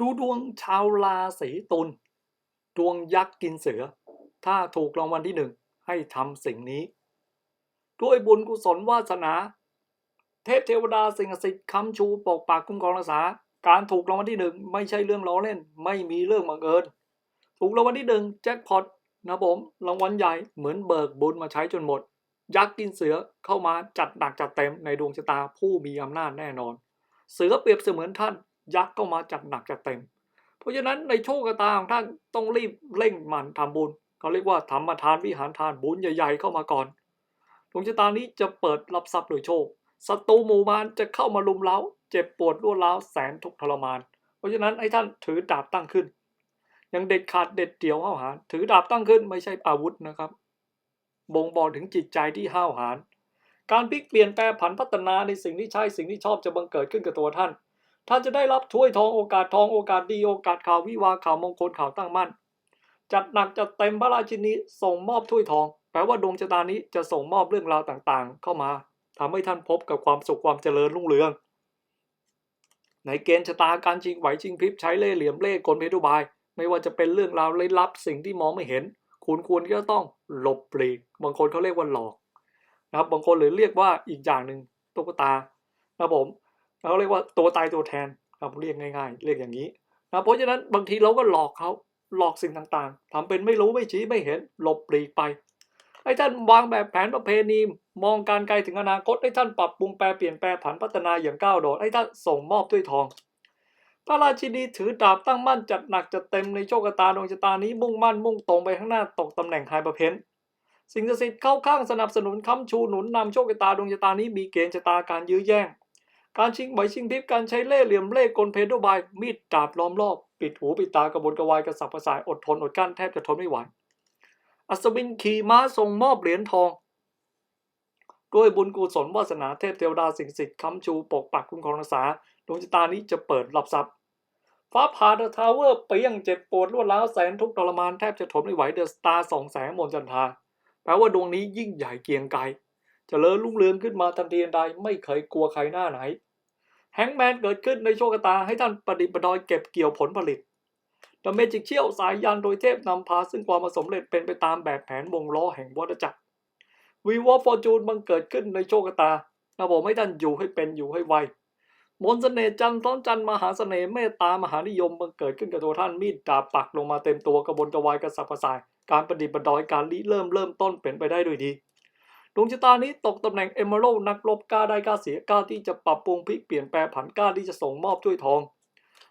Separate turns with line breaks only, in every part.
ดูดวงชาวราศีตุลดวงยักษ์กินเสือ ถ้าถูกรางวัลที่หนึ่งให้ทำสิ่งนี้ ด้วยบุญกุศลวาสนา เทพเทวดาสิ่งศักดิ์สิทธิ์คำชูปกปักคุ้มครองรักษา การถูกรางวัลที่หนึ่งไม่ใช่เรื่องล้อเล่น ไม่มีเรื่องบังเอิญถูกรางวัลที่หนึ่งแจ็คพอตนะผมรางวัลใหญ่เหมือนเบิกบุญมาใช้จนหมด ยักษ์กินเสือเข้ามาจัดหนักจัดเต็มในดวงชะตาผู้มีอำนาจแน่นอน เสือเปรียบเสมือนท่าน ยักษ์ก็มาจัดหนักจัดเต็ม เพราะฉะนั้นในโชคชะตาของท่านต้องรีบเร่งมันทำบุญเขาเรียกว่าธรรมทานวิหารทานบุญใหญ่ๆเข้ามาก่อนดวงชะตานี้จะเปิดรับทรัพย์โดยโชคศัตรูหมู่มารจะเข้ามาลุมเล้า เจ็บปวดรวดร้าวแสนทุกทรมาน เพราะฉะนั้นให้ท่านถือดาบตั้งขึ้นยังเด็ดขาดเด็ดเดี่ยวห้าวหาญถือดาบตั้งขึ้นไม่ใช่อาวุธนะครับ บ่งบอกถึงจิตใจที่ห้าวหาญการพลิกเปลี่ยนแปลผันพัฒนาในสิ่งที่ใช่สิ่งที่ชอบจะบังเกิดขึ้นกับตัวท่าน ท่านจะได้รับถ้วยทองโอกาสทองโอกาสดีโอกาสข่าววิวาข่าวมงคลข่าวตั้งมั่น จัดหนักจัดเต็มพระราชินีส่งมอบถ้วยทอง แปลว่าดวงชะตานี้จะส่งมอบเรื่องราวต่างๆ เข้ามาทำให้ท่านพบกับความสุขความเจริญรุ่งเรืองในเกณฑ์ชะตาการชิงไหวชิงพริบใช้เล่ห์เหลี่ยมเล่ห์กลเพทุบาย ไม่ว่าจะเป็นเรื่องราวลี้ลับสิ่งที่มองไม่เห็น คุณควรที่จะต้องหลบปลีก บางคนเขาเรียกว่าหลอกนะครับบางคนหรือเรียกว่าอีกอย่างหนึ่งตุ๊กตานะครับผม เขาเรียกว่าตัวตายตัวแทนครับเรียกง่ายๆ เรียกอย่างนี้นะเพราะฉะนั้นบางทีเราก็หลอกเขาหลอกสิ่งต่างๆทำเป็นไม่รู้ไม่ชี้ไม่เห็นหลบปลีกไปให้ท่านวางแบบแผนประเพณี มองการไกลถึงอนาคตให้ท่านปรับปรุงแปลเปลี่ยนแปลผันพัฒนาอย่างก้าวโดดให้ท่านส่งมอบด้วยทอง พระราชินีถือดาบตั้งมั่นจัดหนักจัดเต็มในโชคชะตาดวงชะตานี้มุ่งมั่นมุ่งตรงไปข้างหน้าตกตำแหน่งไฮเปอร์เพนสิ่งศักดิ์สิทธิ์เข้าข้างสนับสนุนค้ำชูหนุนนำโชคชะตาดวงชะตานี้มีเกณฑ์ชะตาการยื้อแย่ง การชิงไหวชิงพิบการใช้เล่เหลี่ยมเล่กลเพโดบาย มีดดาบล้อมรอบ ปิดหูปิดตากระบนกระวายกระสับกระส่ายอดทนอดกั้นแทบจะทนไม่ไหว อัศวินขี่ม้าส่งมอบเหรียญทอง ด้วยบุญกุศลวาสนาเทพเทวดาสิ่งศักดิ์สิทธิ์ค้ำชูปกปักคุ้มครองรักษาดวงชะตานี้จะเปิดรับทรัพย์ฟ้าผ่าเดอะทาวเวอร์เปียงเจ็บปวดรวดร้าวแสนทุกข์ทรมานแทบจะทนไม่ไหวเดอะสตาร์สองแสงมนจันทราแปลว่าดวงนี้ยิ่งใหญ่เกียงไกร เจริญรุ่งเรืองขึ้นมาทันทีทันใดไม่เคยกลัวใครหน้าไหน แฮงแมนเกิดขึ้นในโชคชะตาให้ท่านประดิษฐ์ประดอยเก็บเกี่ยวผลผลิตดเมจิกเชี่ยวสายยานโดยเทพนำพาซึ่งความสำเร็จเป็นไปตามแบบแผนวงล้อแห่งวัฏจักรวีวอฟอร์จูนบังเกิดขึ้นในโชคชะตานะบอกให้ท่านอยู่ให้เป็นอยู่ให้ไวมนต์เสน่ห์จันทร์ซ้อนจันทร์มหาเสน่ห์เมตตามหานิยมบังเกิดขึ้นกับตัวท่านมีดดาบปักลงมาเต็มตัวกระบวนกระวายกระสับกระส่าย การประดิษฐ์ประดอยการริเริ่มเริ่มต้นเป็นไปได้ด้วยดี ดวงชะตานี้ตกตำแหน่งเอเมอรัลนักรบกล้าได้กล้าเสียกล้าที่จะปรับปรุงพลิกเปลี่ยนแปลผันกล้าที่จะส่งมอบถ้วยทอง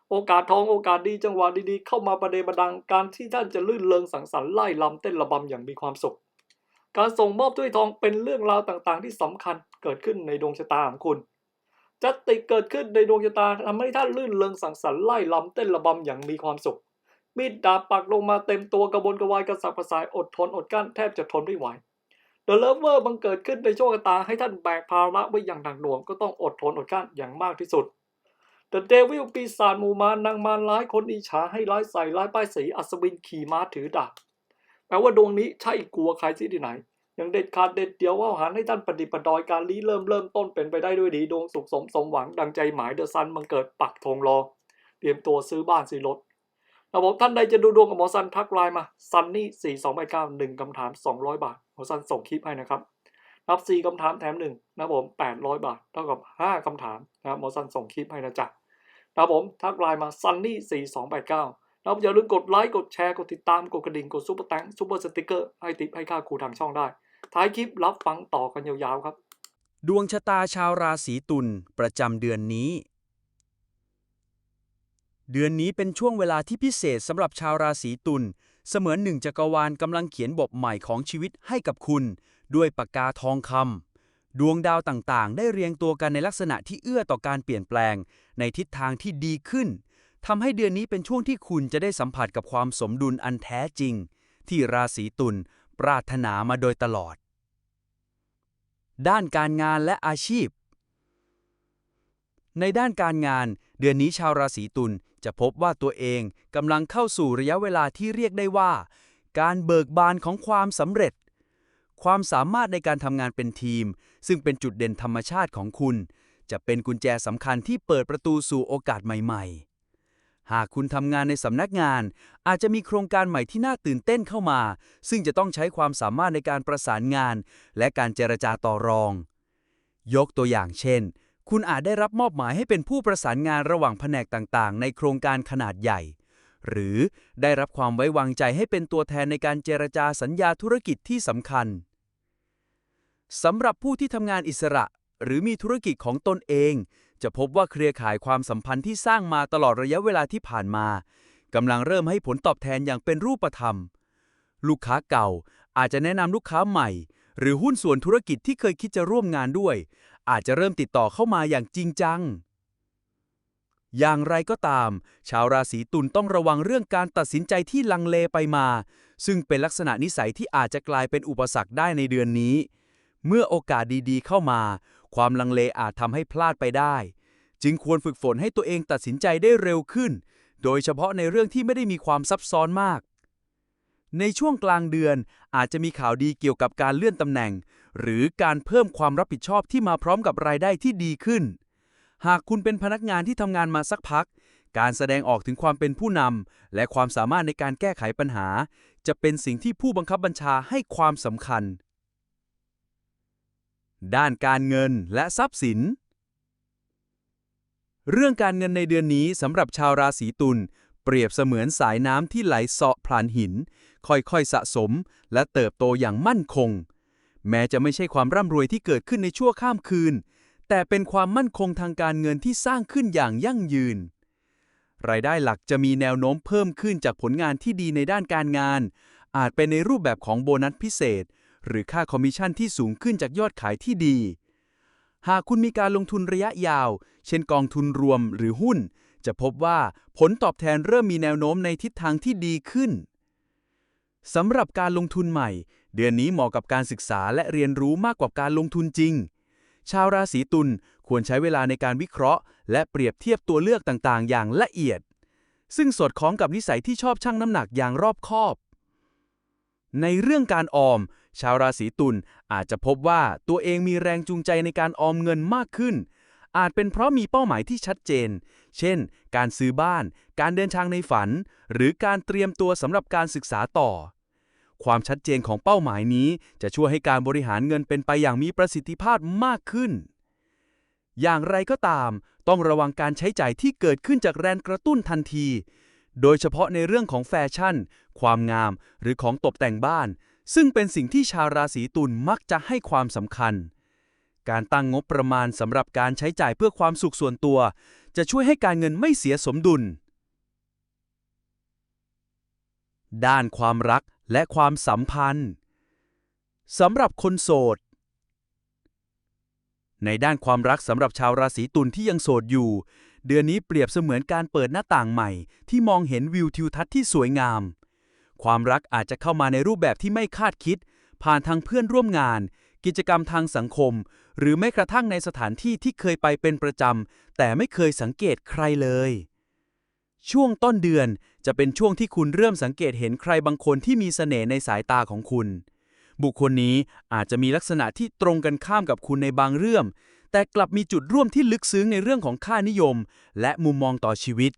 โอกาสทองโอกาสดีจังหวะดีๆ เข้ามาประเดประดังการที่ท่านจะลื่นเลงสังสรรค์ไล่ลำเต้นระบำอย่างมีความสุข การส่งมอบถ้วยทองเป็นเรื่องราวต่างๆ ที่สำคัญเกิดขึ้นในดวงชะตาของคุณจะติเกิดขึ้นในดวงชะตาทำให้ท่านลื่นเลงสังสรรค์ไล่ลำเต้นระบำอย่างมีความสุขมีดดาบปักลงมาเต็มตัวกระบวนกระวายกระสับกระส่ายอดทนอดกลั้นแทบจะทนไม่ไหว เดอะเลเวอร์บังเกิดขึ้นในโชคชะตาให้ท่านแบกภาระไว้อย่างหนักหน่วงก็ต้องอดทนอดกลั้นอย่างมากที่สุด The Devil ปีศาจหมู่มารนางมารร้ายคนอิจฉาให้ร้ายใส่ร้ายป้ายสีอัศวินขี่ม้าถือดาบแปลว่าดวงนี้ใช่กลัวใครที่ที่ไหนอย่างเด็ดขาดเด็ดเดียวว่าหารให้ท่านปฏิบัติดอยการลี้เริ่มเริ่มต้นเป็นไปได้ด้วยดีดวงสุขสมสมหวังดังใจหมายเดอะซันบังเกิดปักธงรอ เตรียมตัวซื้อบ้านซื้อรถ ระบบท่านใดจะดูดวงกับหมอซันทักไลน์มาซันนี่สี่สองแปเก้าหนึ่งคำถามสองร้อยบาทหมอซันส่งคลิปให้นะครับรับสี่คำถามแถมหนึ่งนะผมแปดร้อยบาท เท่ากับห้าคำถามนะครับหมอซันส่งคลิปให้นะจ๊ะนะผมทักไลน์มา sunny 4 2 8 9นะครับอย่าลืมกดไลค์กดแชร์กดติดตามกดกระดิ่งกดซุปเปอร์แตงซุปเปอร์สติกเกอร์ให้ติปให้ค่าครูทางช่องได้ ท้ายคลิปรับฟังต่อกันยาวๆครับ
ดวงชะตาชาวราศีตุลประจำเดือนนี้ เดือนนี้เป็นช่วงเวลาที่พิเศษสำหรับชาวราศีตุล เสมือนหนึ่งจักรวาลกำลังเขียนบทใหม่ของชีวิตให้กับคุณ ด้วยปากกาทองคำดวงดาวต่างๆ ได้เรียงตัวกันในลักษณะที่เอื้อต่อการเปลี่ยนแปลง ในทิศทางที่ดีขึ้นทำให้เดือนนี้เป็นช่วงที่คุณจะได้สัมผัสกับความสมดุลอันแท้จริง ที่ราศีตุลปรารถนามาโดยตลอด ด้านการงานและอาชีพ ในด้านการงาน เดือนนี้ชาวราศีตุล จะพบว่าตัวเองกำลังเข้าสู่ระยะเวลาที่เรียกได้ว่า การเบิกบานของความสำเร็จ ความสามารถในการทำงานเป็นทีม ซึ่งเป็นจุดเด่นธรรมชาติของคุณ จะเป็นกุญแจสำคัญที่เปิดประตูสู่โอกาสใหม่หากคุณทำงานในสำนักงาน อาจจะมีโครงการใหม่ที่น่าตื่นเต้นเข้ามา ซึ่งจะต้องใช้ความสามารถในการประสานงาน และการเจรจาต่อรอง ยกตัวอย่างเช่น คุณอาจได้รับมอบหมายให้เป็นผู้ประสานงานระหว่างแผนกต่างๆ ในโครงการขนาดใหญ่ หรือได้รับความไว้วางใจให้เป็นตัวแทนในการเจรจาสัญญาธุรกิจที่สำคัญสำหรับผู้ที่ทำงานอิสระ หรือมีธุรกิจของตนเอง จะพบว่าเครือข่ายความสัมพันธ์ที่สร้างมาตลอดระยะเวลาที่ผ่านมากำลังเริ่มให้ผลตอบแทนอย่างเป็นรูปธรรม ลูกค้าเก่าอาจจะแนะนำลูกค้าใหม่ หรือหุ้นส่วนธุรกิจที่เคยคิดจะร่วมงานด้วย อาจจะเริ่มติดต่อเข้ามาอย่างจริงจัง อย่างไรก็ตาม ชาวราศีตุลต้องระวังเรื่องการตัดสินใจที่ลังเลไปมา ซึ่งเป็นลักษณะนิสัยที่อาจจะกลายเป็นอุปสรรคได้ในเดือนนี้ เมื่อโอกาสดีๆ เข้ามา ความลังเลอาจทำให้พลาดไปได้ จึงควรฝึกฝนให้ตัวเองตัดสินใจได้เร็วขึ้น โดยเฉพาะในเรื่องที่ไม่ได้มีความซับซ้อนมาก ในช่วงกลางเดือนอาจจะมีข่าวดีเกี่ยวกับการเลื่อนตำแหน่ง หรือการเพิ่มความรับผิดชอบที่มาพร้อมกับรายได้ที่ดีขึ้น หากคุณเป็นพนักงานที่ทำงานมาสักพัก การแสดงออกถึงความเป็นผู้นำและความสามารถในการแก้ไขปัญหา จะเป็นสิ่งที่ผู้บังคับบัญชาให้ความสำคัญ ด้านการเงินและทรัพย์สิน เรื่องการเงินในเดือนนี้สำหรับชาวราศีตุล เปรียบเสมือนสายน้ำที่ไหลเสาะพลานหิน ค่อยๆสะสม และเติบโตอย่างมั่นคง แม้จะไม่ใช่ความร่ำรวยที่เกิดขึ้นในชั่วข้ามคืน แต่เป็นความมั่นคงทางการเงินที่สร้างขึ้นอย่างยั่งยืน รายได้หลักจะมีแนวโน้มเพิ่มขึ้นจากผลงานที่ดีในด้านการงาน อาจเป็นในรูปแบบของโบนัสพิเศษ หรือค่าคอมมิชชั่นที่สูงขึ้นจากยอดขายที่ดี หากคุณมีการลงทุนระยะยาว เช่นกองทุนรวมหรือหุ้น จะพบว่าผลตอบแทนเริ่มมีแนวโน้มในทิศทางที่ดีขึ้นสำหรับการลงทุนใหม่ เดือนนี้เหมาะกับการศึกษาและเรียนรู้มากกว่าการลงทุนจริง ชาวราศีตุลควรใช้เวลาในการวิเคราะห์ และเปรียบเทียบตัวเลือกต่างๆ อย่างละเอียด ซึ่งสอดคล้องกับนิสัยที่ชอบชั่งน้ำหนักอย่างรอบคอบ ในเรื่องการออม ชาวราศีตุลอาจจะพบว่าตัวเองมีแรงจูงใจในการออมเงินมากขึ้น อาจเป็นเพราะมีเป้าหมายที่ชัดเจน เช่น การซื้อบ้าน การเดินทางในฝัน หรือการเตรียมตัวสำหรับการศึกษาต่อ ความชัดเจนของเป้าหมายนี้ จะช่วยให้การบริหารเงินเป็นไปอย่างมีประสิทธิภาพมากขึ้น อย่างไรก็ตาม ต้องระวังการใช้จ่ายที่เกิดขึ้นจากแรงกระตุ้นทันที โดยเฉพาะในเรื่องของแฟชั่น ความงาม หรือของตกแต่งบ้าน ซึ่งเป็นสิ่งที่ชาวราศีตุลมักจะให้ความสำคัญการตั้งงบประมาณสำหรับการใช้จ่ายเพื่อความสุขส่วนตัว จะช่วยให้การเงินไม่เสียสมดุล ด้านความรักและความสัมพันธ์สำหรับคนโสด ในด้านความรักสำหรับชาวราศีตุลที่ยังโสดอยู่ เดือนนี้เปรียบเสมือนการเปิดหน้าต่างใหม่ ที่มองเห็นวิวทิวทัศน์ที่สวยงาม ความรักอาจจะเข้ามาในรูปแบบที่ไม่คาดคิด ผ่านทางเพื่อนร่วมงาน กิจกรรมทางสังคม หรือแม้กระทั่งในสถานที่ที่เคยไปเป็นประจำ แต่ไม่เคยสังเกตใครเลย ช่วงต้นเดือนจะเป็นช่วงที่คุณเริ่มสังเกตเห็นใครบางคนที่มีเสน่ห์ในสายตาของคุณ บุคคลนี้อาจจะมีลักษณะที่ตรงกันข้ามกับคุณในบางเรื่อง แต่กลับมีจุดร่วมที่ลึกซึ้งในเรื่องของค่านิยม และมุมมองต่อชีวิต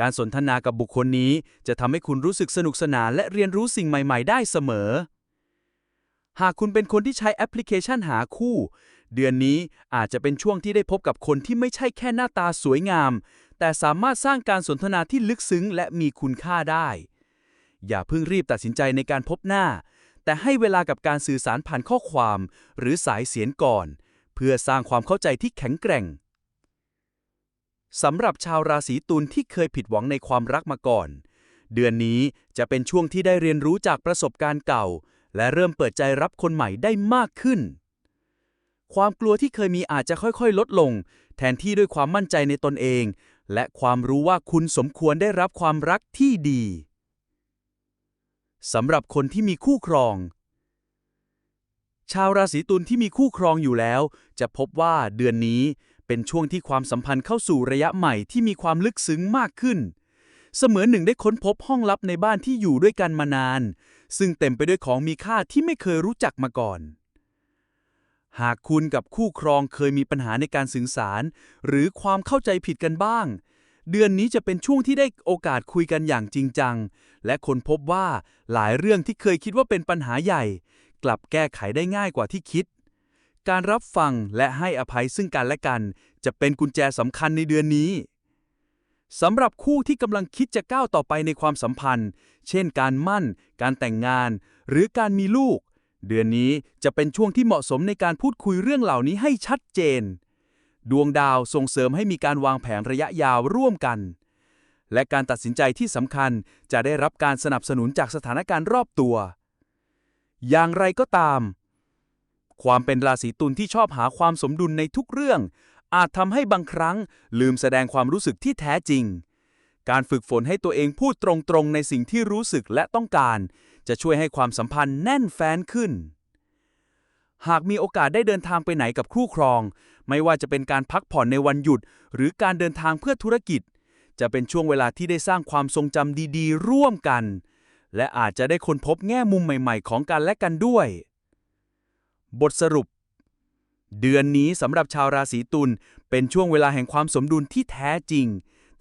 การสนทนากับบุคคลนี้จะทำให้คุณรู้สึกสนุกสนานและเรียนรู้สิ่งใหม่ ๆ ได้เสมอ หากคุณเป็นคนที่ใช้แอปพลิเคชันหาคู่ เดือนนี้อาจจะเป็นช่วงที่ได้พบกับคนที่ไม่ใช่แค่หน้าตาสวยงาม แต่สามารถสร้างการสนทนาที่ลึกซึ้งและมีคุณค่าได้ อย่าเพิ่งรีบตัดสินใจในการพบหน้า แต่ให้เวลากับการสื่อสารผ่านข้อความ หรือสายเสียงก่อน เพื่อสร้างความเข้าใจที่แข็งแกร่งสำหรับชาวราศีตุลที่เคยผิดหวังในความรักมาก่อน เดือนนี้จะเป็นช่วงที่ได้เรียนรู้จากประสบการณ์เก่า และเริ่มเปิดใจรับคนใหม่ได้มากขึ้น ความกลัวที่เคยมีอาจจะค่อยๆ ลดลง แทนที่ด้วยความมั่นใจในตนเอง และความรู้ว่าคุณสมควรได้รับความรักที่ดีสำหรับคนที่มีคู่ครอง ชาวราศีตุลที่มีคู่ครองอยู่แล้ว จะพบว่าเดือนนี้เป็นช่วงที่ความสัมพันธ์เข้าสู่ระยะใหม่ที่มีความลึกซึ้งมากขึ้น เสมือนหนึ่งได้ค้นพบห้องลับในบ้านที่อยู่ด้วยกันมานาน ซึ่งเต็มไปด้วยของมีค่าที่ไม่เคยรู้จักมาก่อน หากคุณกับคู่ครองเคยมีปัญหาในการสื่อสาร หรือความเข้าใจผิดกันบ้าง เดือนนี้จะเป็นช่วงที่ได้โอกาสคุยกันอย่างจริงจัง และค้นพบว่าหลายเรื่องที่เคยคิดว่าเป็นปัญหาใหญ่ กลับแก้ไขได้ง่ายกว่าที่คิดการรับฟังและให้อภัยซึ่งกันและกัน จะเป็นกุญแจสำคัญในเดือนนี้ สำหรับคู่ที่กำลังคิดจะก้าวต่อไปในความสัมพันธ์ เช่นการมั่น การแต่งงาน หรือการมีลูก เดือนนี้จะเป็นช่วงที่เหมาะสมในการพูดคุยเรื่องเหล่านี้ให้ชัดเจน ดวงดาวส่งเสริมให้มีการวางแผนระยะยาวร่วมกัน และการตัดสินใจที่สำคัญจะได้รับการสนับสนุนจากสถานการณ์รอบตัว อย่างไรก็ตาม ความเป็นราศีตุลที่ชอบหาความสมดุลในทุกเรื่อง อาจทำให้บางครั้งลืมแสดงความรู้สึกที่แท้จริง การฝึกฝนให้ตัวเองพูดตรงๆ ในสิ่งที่รู้สึกและต้องการ จะช่วยให้ความสัมพันธ์แน่นแฟ้นขึ้น หากมีโอกาสได้เดินทางไปไหนกับคู่ครอง ไม่ว่าจะเป็นการพักผ่อนในวันหยุด หรือการเดินทางเพื่อธุรกิจ จะเป็นช่วงเวลาที่ได้สร้างความทรงจำดีๆ ร่วมกัน และอาจจะได้ค้นพบแง่มุมใหม่ ๆ ของกันและกันด้วย บทสรุป เดือนนี้สำหรับชาวราศีตุลเป็นช่วงเวลาแห่งความสมดุลที่แท้จริง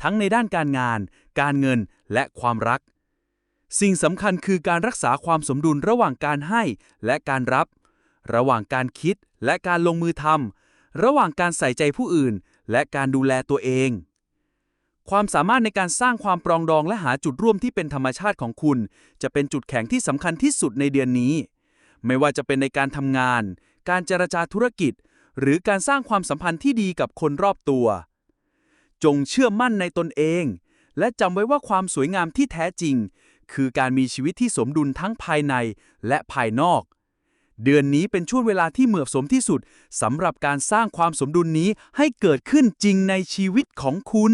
ทั้งในด้านการงาน การเงินและความรัก สิ่งสำคัญคือการรักษาความสมดุลระหว่างการให้และการรับ ระหว่างการคิดและการลงมือทำระหว่างการใส่ใจผู้อื่น และการดูแลตัวเอง ความสามารถในการสร้างความปรองดองและหาจุดร่วมที่เป็นธรรมชาติของคุณ จะเป็นจุดแข็งที่สำคัญที่สุดในเดือนนี้ ไม่ว่าจะเป็นในการทำงาน การเจรจาธุรกิจ หรือการสร้างความสัมพันธ์ที่ดีกับคนรอบตัว จงเชื่อมั่นในตนเอง และจำไว้ว่าความสวยงามที่แท้จริง คือการมีชีวิตที่สมดุลทั้งภายในและภายนอก เดือนนี้เป็นช่วงเวลาที่เหมาะสมที่สุดสำหรับการสร้างความสมดุลนี้ให้เกิดขึ้นจริงในชีวิตของคุณ